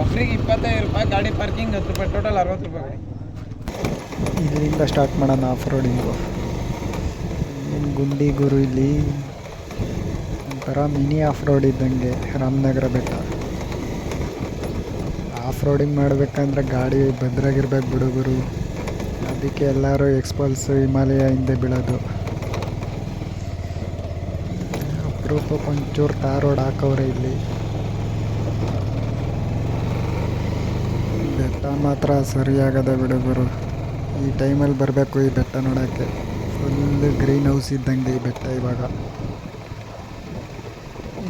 ಒಬ್ರಿಗೆ ಇಪ್ಪತ್ತೈದು ರೂಪಾಯಿ, ಗಾಡಿ ಪಾರ್ಕಿಂಗ್ ಹತ್ತು ರೂಪಾಯಿ ಟೋಟಲ್ ಅರವತ್ತು ರೂಪಾಯಿ ಇಲ್ಲಿಂದ ಸ್ಟಾರ್ಟ್ ಮಾಡೋಣ ಆಫ್ ರೋಡಿಂಗು ಗುಂಡಿ ಗುರು ಇಲ್ಲಿ. ಒಂಥರ ಮಿನಿ ಆಫ್ ರೋಡ್ ಇದ್ದಂಗೆ ರಾಮನಗರ ಬೆಟ್ಟ. ಆಫ್ ರೋಡಿಂಗ್ ಮಾಡಬೇಕಂದ್ರೆ ಗಾಡಿ ಭದ್ರಾಗಿರ್ಬೇಕು ಬಿಡು ಗುರು. ಅದಕ್ಕೆ ಎಲ್ಲರೂ ಎಕ್ಸ್ಪಲ್ಸ್ ಹಿಮಾಲಯ ಹಿಂದೆ ಬೀಳೋದು. ಅಪರೂಪಕ್ಕೆ ಒಂಚೂರು ತಾರ್ ರೋಡ್ ಹಾಕವ್ರೆ ಇಲ್ಲಿ ಬೆಟ್ಟ ಮಾತ್ರ ಸರಿಯಾಗದ ಬಿಡು ಗುರು. ಈ ಟೈಮಲ್ಲಿ ಬರಬೇಕು ಈ ಬೆಟ್ಟ ನೋಡೋಕ್ಕೆ. ಫುಲ್ ಗ್ರೀನ್ ಹೌಸ್ ಇದ್ದಂಗೆ ಈ ಬೆಟ್ಟ ಇವಾಗ.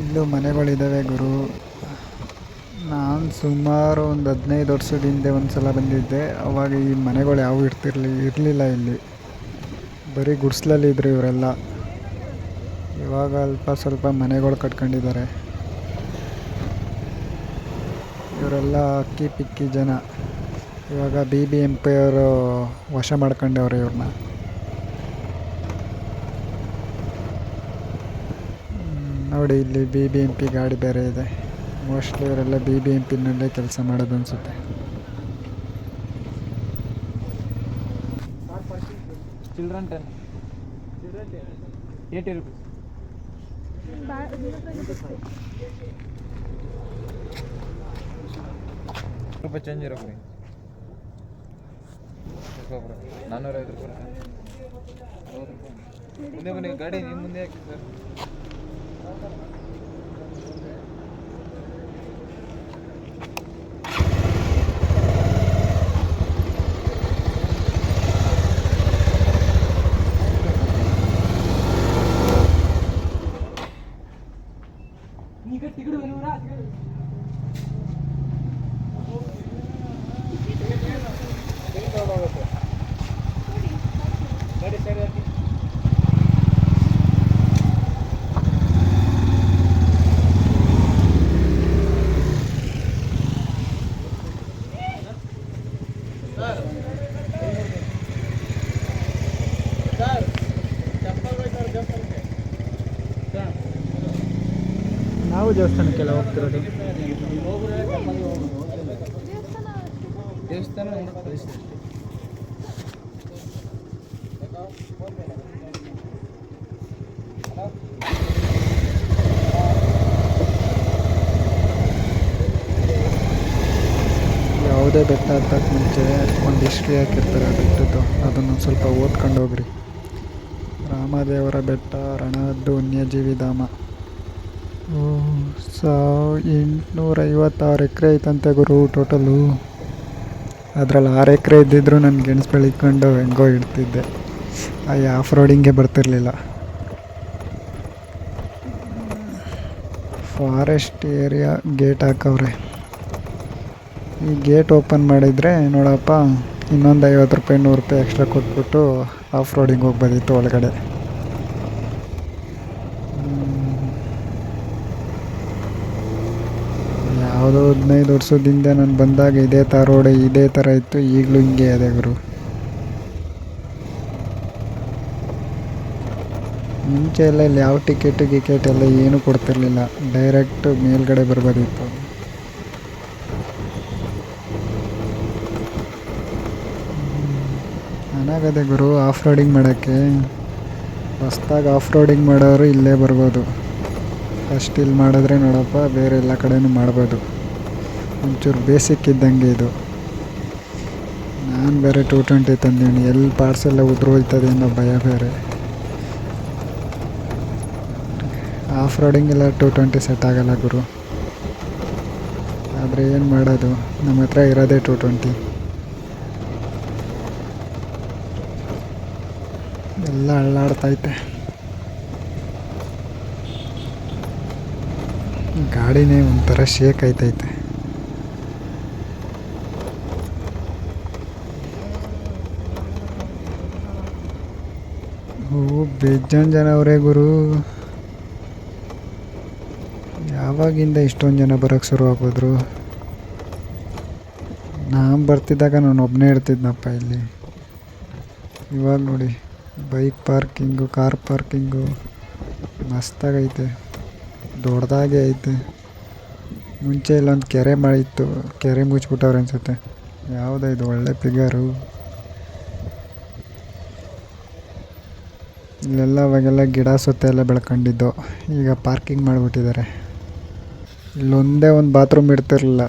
ಇಲ್ಲೂ ಮನೆಗಳಿದ್ದಾವೆ ಗುರು. ನಾನು ಸುಮಾರು ಒಂದು ಹದಿನೈದು ವರ್ಷದ ಹಿಂದೆ ಒಂದು ಸಲ ಬಂದಿದ್ದೆ. ಅವಾಗ ಈ ಮನೆಗಳು ಯಾವ ಇರ್ತಿರ್ಲಿ, ಇರಲಿಲ್ಲ ಇಲ್ಲಿ. ಬರೀ ಗುಡ್ಸ್ಲಲ್ಲಿ ಇದ್ರು ಇವರೆಲ್ಲ. ಇವಾಗ ಅಲ್ಪ ಸ್ವಲ್ಪ ಮನೆಗಳು ಕಟ್ಕೊಂಡಿದ್ದಾರೆ. ಇವರೆಲ್ಲ ಅಕ್ಕಿ ಪಿಕ್ಕಿ ಜನ. ಇವಾಗ ಬಿ ಬಿ ಎಂ ಪಿ ಅವರು ವಶ ಮಾಡ್ಕೊಂಡವ್ರೆ ಇವ್ರನ್ನ. ನೋಡಿ ಇಲ್ಲಿ ಬಿ ಬಿ ಎಂ ಪಿ ಗಾಡಿ ಬೇರೆ ಇದೆ. ಮೋಸ್ಟ್ಲಿ ಇವರೆಲ್ಲ ಬಿ ಬಿ ಎಂ ಪಿನಲ್ಲೇ ಕೆಲಸ ಮಾಡೋದು ಅನಿಸುತ್ತೆ. Children ten. Eighty rupees. ರೂಪಾಯಿ ಚೇಂಜ್ ಇರೋ ನಾನ್ನೂರ ಐದು ರೂಪಾಯಿ ಮುಂದೆ ಗಾಡಿ ನಿಮ್ಮ ಮುಂದೆ ಹಾಕಿ ಸರ್. ದೇವಸ್ಥಾನಕ್ಕೆಲ್ಲ ಹೋಗ್ತಿರೋದು? ದೇವಸ್ಥಾನ ಯಾವುದೇ ಬೆಟ್ಟ ಹತ್ತಕ್ಕೆ ಮುಂಚೆ ಒಂದು ಹಿಸ್ಟ್ರಿ ಹಾಕಿರ್ತಾರೆ ಆ ಬೆಟ್ಟದ್ದು ಅದನ್ನು ಸ್ವಲ್ಪ ಓದ್ಕೊಂಡು ಹೋಗ್ರಿ. ರಾಮದೇವರ ಬೆಟ್ಟ ರಣಹದ್ದು ವನ್ಯಜೀವಿ ಧಾಮ. ಸಾವ್ ಎಂಟುನೂರೈವತ್ತಾರು ಎಕರೆ ಐತಂತೆ ಗುರು ಟೋಟಲು. ಅದರಲ್ಲಿ ಆರು ಎಕರೆ ಇದ್ದಿದ್ರು ನಾನು ಗೆಣಸು ಬೆಳಿಕೊಂಡು ಹೆಂಗೋ ಇಡ್ತಿದ್ದೆ. ಆ ಆಫ್ ರೋಡಿಂಗೆ ಬರ್ತಿರಲಿಲ್ಲ. ಫಾರೆಸ್ಟ್ ಏರಿಯಾ ಗೇಟ್ ಹಾಕವ್ರೆ. ಈ ಗೇಟ್ ಓಪನ್ ಮಾಡಿದರೆ ನೋಡಪ್ಪ, ಇನ್ನೊಂದು ಐವತ್ತು ರೂಪಾಯಿ ನೂರು ರೂಪಾಯಿ ಎಕ್ಸ್ಟ್ರಾ ಕೊಟ್ಬಿಟ್ಟು ಆಫ್ ರೋಡಿಂಗ್ ಹೋಗ್ಬೋದಿತ್ತು ಒಳಗಡೆ ಹ್ಮ್. ಯಾವುದೋ ಹದಿನೈದು ವರ್ಷದಿಂದ ನಾನು ಬಂದಾಗ ಇದೇ ಥರ ರೋಡ್ ಇದೇ ಥರ ಇತ್ತು. ಈಗಲೂ ಹಿಂಗೆ ಇದೆ ಗುರು. ಮುಂಚೆ ಎಲ್ಲ ಇಲ್ಲಿ ಯಾವ ಟಿಕೆಟ್, ಗಿಕೆಟ್ ಎಲ್ಲ ಏನೂ ಕೊಡ್ತಿರ್ಲಿಲ್ಲ. ಡೈರೆಕ್ಟ್ ಮೇಲ್ಗಡೆ ಬರ್ಬೋದಿತ್ತು. ಚೆನ್ನಾಗದೆ ಗುರು ಆಫ್ ರೋಡಿಂಗ್ ಮಾಡೋಕ್ಕೆ? ಹೊಸ್ದಾಗಿ ಆಫ್ ರೋಡಿಂಗ್ ಮಾಡೋರು ಇಲ್ಲೇ ಬರ್ಬೋದು. ಫಸ್ಟ್ ಇಲ್ಲಿ ಮಾಡಿದ್ರೆ ನೋಡಪ್ಪ, ಬೇರೆ ಎಲ್ಲ ಕಡೆನೂ ಮಾಡ್ಬೋದು. ಒಂಚೂರು ಬೇಸಿಕ್ ಇದ್ದಂಗೆ ಇದು. ನಾನು ಬೇರೆ ಟೂ ಟ್ವೆಂಟಿ ತಂದೀನಿ ಎಲ್ಲಿ ಪಾರ್ಸೆಲ್ಲ ಉದುರೋಯ್ತದೆ ಅನ್ನೋ ಭಯ ಬೇರೆ. ಆಫ್ ರೋಡಿಂಗೆಲ್ಲ ಟೂ ಟ್ವೆಂಟಿ ಸೆಟ್ ಆಗಲ್ಲ ಗುರು. ಆದರೆ ಏನು ಮಾಡೋದು? ನಮ್ಮ ಹತ್ರ ಇರೋದೇ ಟೂ ಟ್ವೆಂಟಿ ಎಲ್ಲ ಅಳ್ಳಾಡ್ತೈತೆ. ಗಾಡಿನೇ ಒಂಥರ ಶೇಕ್ ಆಯ್ತೈತೆ ಓ ಬೇಜಾನ್ ಜನ ಅವರೇ ಗುರು. ಯಾವಾಗಿಂದ ಇಷ್ಟೊಂದು ಜನ ಬರೋಕ್ಕೆ ಶುರು ಆಗೋದ್ರು ನಾನು ಬರ್ತಿದ್ದಾಗ ನಾನು ಒಬ್ಬನೇ ಇರ್ತಿದ್ನಪ್ಪ ಇಲ್ಲಿ. ಇವಾಗ ನೋಡಿ, ಬೈಕ್ ಪಾರ್ಕಿಂಗು, ಕಾರ್ ಪಾರ್ಕಿಂಗು ಮಸ್ತಾಗೈತೆ ದೊಡ್ಡದಾಗೆ ಐತೆ. ಮುಂಚೆ ಇಲ್ಲೊಂದು ಕೆರೆ ಮಾಡಿತ್ತು ಕೆರೆ ಮುಚ್ಬಿಟ್ಟವ್ರೆ ಅನ್ಸುತ್ತೆ. ಯಾವುದೋ ಇದು ಒಳ್ಳೆ ಫಿಗರು. ಇಲ್ಲೆಲ್ಲ ಅವಾಗೆಲ್ಲ ಗಿಡ ಸುತ್ತ ಎಲ್ಲ ಬೆಳ್ಕೊಂಡಿದ್ದು. ಈಗ ಪಾರ್ಕಿಂಗ್ ಮಾಡಿಬಿಟ್ಟಿದ್ದಾರೆ. ಇಲ್ಲೊಂದೇ ಒಂದು ಬಾತ್ರೂಮ್ ಇಡ್ತಿರ್ಲಿಲ್ಲ.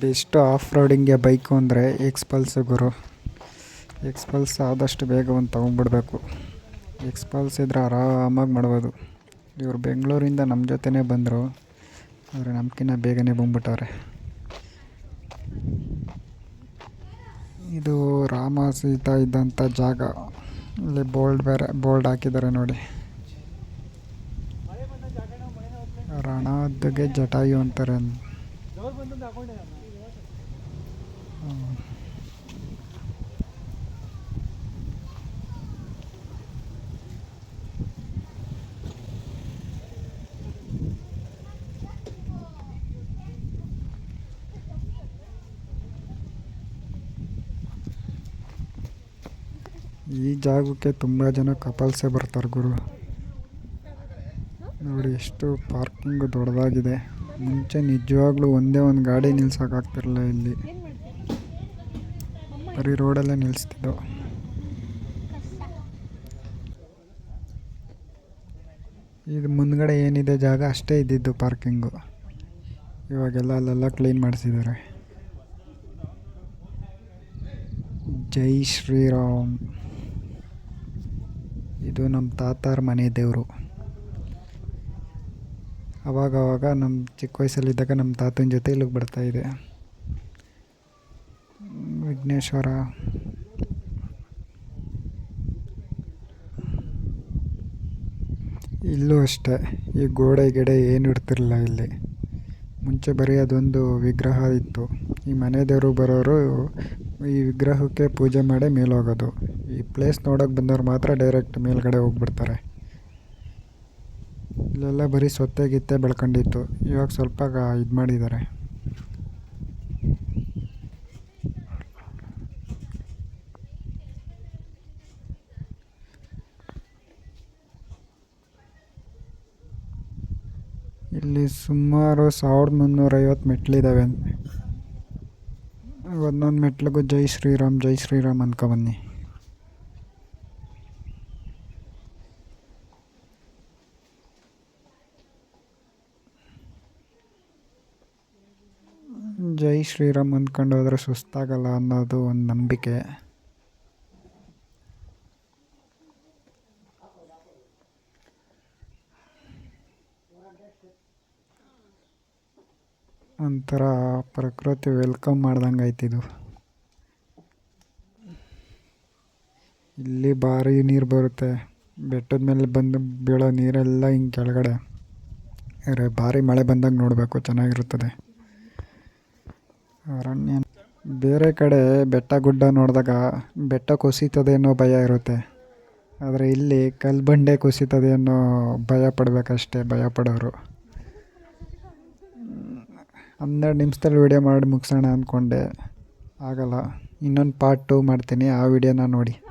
ಬೆಸ್ಟ್ ಆಫ್ ರೋಡಿಂಗ್ಗೆ ಬೈಕು ಅಂದರೆ ಎಕ್ಸ್ಪಲ್ಸ್ ಗುರು. ಎಕ್ಸ್ಪಲ್ಸ್ ಆದಷ್ಟು ಬೇಗ ಒಂದು ತೊಗೊಂಡ್ಬಿಡ್ಬೇಕು. ಎಕ್ಸ್ಪಲ್ಸ್ ಇದ್ರೆ ಆರಾಮಾಗಿ ಮಾಡ್ಬೋದು. ಇವರು ಬೆಂಗಳೂರಿಂದ ನಮ್ಮ ಜೊತೆನೇ ಬಂದರು. ಆದರೆ ನಮ್ಕಿನ್ನ ಬೇಗನೆ ಬಂದ್ಬಿಟ್ಟವ್ರೆ. ಇದು ರಾಮ ಸೀತಾ ಇದ್ದಂಥ ಜಾಗ. ಇಲ್ಲಿ ಬೋಲ್ಡ್ ಬೇರೆ, ಬೋಲ್ಡ್ ಹಾಕಿದ್ದಾರೆ ನೋಡಿ. ರಣದ್ದುಗೆ ಜಟಾಯು ಅಂತಾರೆ. ಈ ಜಾಗಕ್ಕೆ ತುಂಬ ಜನ ಕಪಲ್ಸೇ ಬರ್ತಾರೆ ಗುರು. ನೋಡಿ, ಎಷ್ಟು ಪಾರ್ಕಿಂಗ್ ದೊಡ್ಡದಾಗಿದೆ. ಮುಂಚೆ ನಿಜವಾಗ್ಲೂ ಒಂದೇ ಒಂದು ಗಾಡಿ ನಿಲ್ಸೋಕ್ಕಾಗ್ತಿರಲಿಲ್ಲ ಇಲ್ಲಿ. ಬರೀ ರೋಡಲ್ಲೇ ನಿಲ್ಲಿಸ್ತಿದ್ದು ಇದು ಮುಂದ್ಗಡೆ ಏನಿದೆ ಜಾಗ ಅಷ್ಟೇ ಇದ್ದಿದ್ದು ಪಾರ್ಕಿಂಗು. ಇವಾಗೆಲ್ಲ ಅಲ್ಲೆಲ್ಲ ಕ್ಲೀನ್ ಮಾಡಿಸಿದ್ದಾರೆ. ಜೈ ಶ್ರೀರಾಮ್. ಇದು ನಮ್ಮ ತಾತಾರ ಮನೆ ದೇವರು. ಅವಾಗವಾಗ ನಮ್ಮ ಚಿಕ್ಕ ವಯಸ್ಸಲ್ಲಿದ್ದಾಗ ನಮ್ಮ ತಾತನ ಜೊತೆ ಇಲ್ಲಿಗೆ ಬರ್ತಾಯಿದೆ ವಿಘ್ನೇಶ್ವರ ಇಲ್ಲೂ ಅಷ್ಟೇ, ಈ ಗೋಡೆ ಗಿಡೆ ಏನು ಇಡ್ತಿರಲಿಲ್ಲ ಇಲ್ಲಿ. ಮುಂಚೆ ಬರೀ ಅದೊಂದು ವಿಗ್ರಹ ಇತ್ತು. ಈ ಮನೆ ದೇವರು ಬರೋರು ಈ ವಿಗ್ರಹಕ್ಕೆ ಪೂಜೆ ಮಾಡಿ ಮೇಲೋಗೋದು. ಈ ಪ್ಲೇಸ್ ನೋಡೋಕೆ ಬಂದವ್ರು ಮಾತ್ರ ಡೈರೆಕ್ಟ್ ಮೇಲ್ಗಡೆ ಹೋಗ್ಬಿಡ್ತಾರೆ. ಇಲ್ಲೆಲ್ಲ ಬರೀ ಸೊತ್ತೆ ಗಿತ್ತೆ ಬೆಳ್ಕೊಂಡಿತ್ತು. ಇವಾಗ ಸ್ವಲ್ಪ ಇದು ಮಾಡಿದ್ದಾರೆ. ಇಲ್ಲಿ ಸುಮಾರು ಸಾವಿರದ ಮುನ್ನೂರೈವತ್ತು ಮೆಟ್ಲಿದ್ದಾವೆ ಒಂದೊಂದು ಮೆಟ್ಲಿಗೂ ಜೈ ಶ್ರೀರಾಮ್ ಜೈ ಶ್ರೀರಾಮ್ ಅನ್ಕೊಬನ್ನಿ ಜೈ ಶ್ರೀರಾಮ್ ಅಂದ್ಕೊಂಡು ಹೋದ್ರೆ ಸುಸ್ತಾಗಲ್ಲ ಅನ್ನೋದು ಒಂದು ನಂಬಿಕೆ. ಒಂಥರ ಪ್ರಕೃತಿ ವೆಲ್ಕಮ್ ಮಾಡ್ದಂಗೆ ಆಯ್ತಿದು ಇಲ್ಲಿ ಭಾರಿ ನೀರು ಬರುತ್ತೆ. ಬೆಟ್ಟದ ಮೇಲೆ ಬಂದು ಬೀಳೋ ನೀರೆಲ್ಲ ಹಿಂಗೆ ಕೆಳಗಡೆ. ಅರೆ ಭಾರಿ ಮಳೆ ಬಂದಾಗ ನೋಡಬೇಕು, ಚೆನ್ನಾಗಿರುತ್ತದೆ. ಅರಣ್ಯ ಬೇರೆ ಕಡೆ ಬೆಟ್ಟ ಗುಡ್ಡ ನೋಡಿದಾಗ ಬೆಟ್ಟ ಕುಸಿತದೆ ಅನ್ನೋ ಭಯ ಇರುತ್ತೆ. ಆದರೆ ಇಲ್ಲಿ ಕಲ್ಲು ಬಂಡೆ ಕುಸಿತದೆ ಅನ್ನೋ ಭಯ ಪಡಬೇಕಷ್ಟೇ, ಭಯ ಪಡೋರು. ಹನ್ನೆರಡು ನಿಮಿಷದಲ್ಲಿ ವೀಡಿಯೋ ಮಾಡಿ ಮುಗಿಸೋಣ ಅಂದ್ಕೊಂಡೆ. ಆಗಲ್ಲ. ಇನ್ನೊಂದು ಪಾರ್ಟ್ ಟು ಮಾಡ್ತೀನಿ. ಆ ವೀಡಿಯೋನ ನೋಡಿ.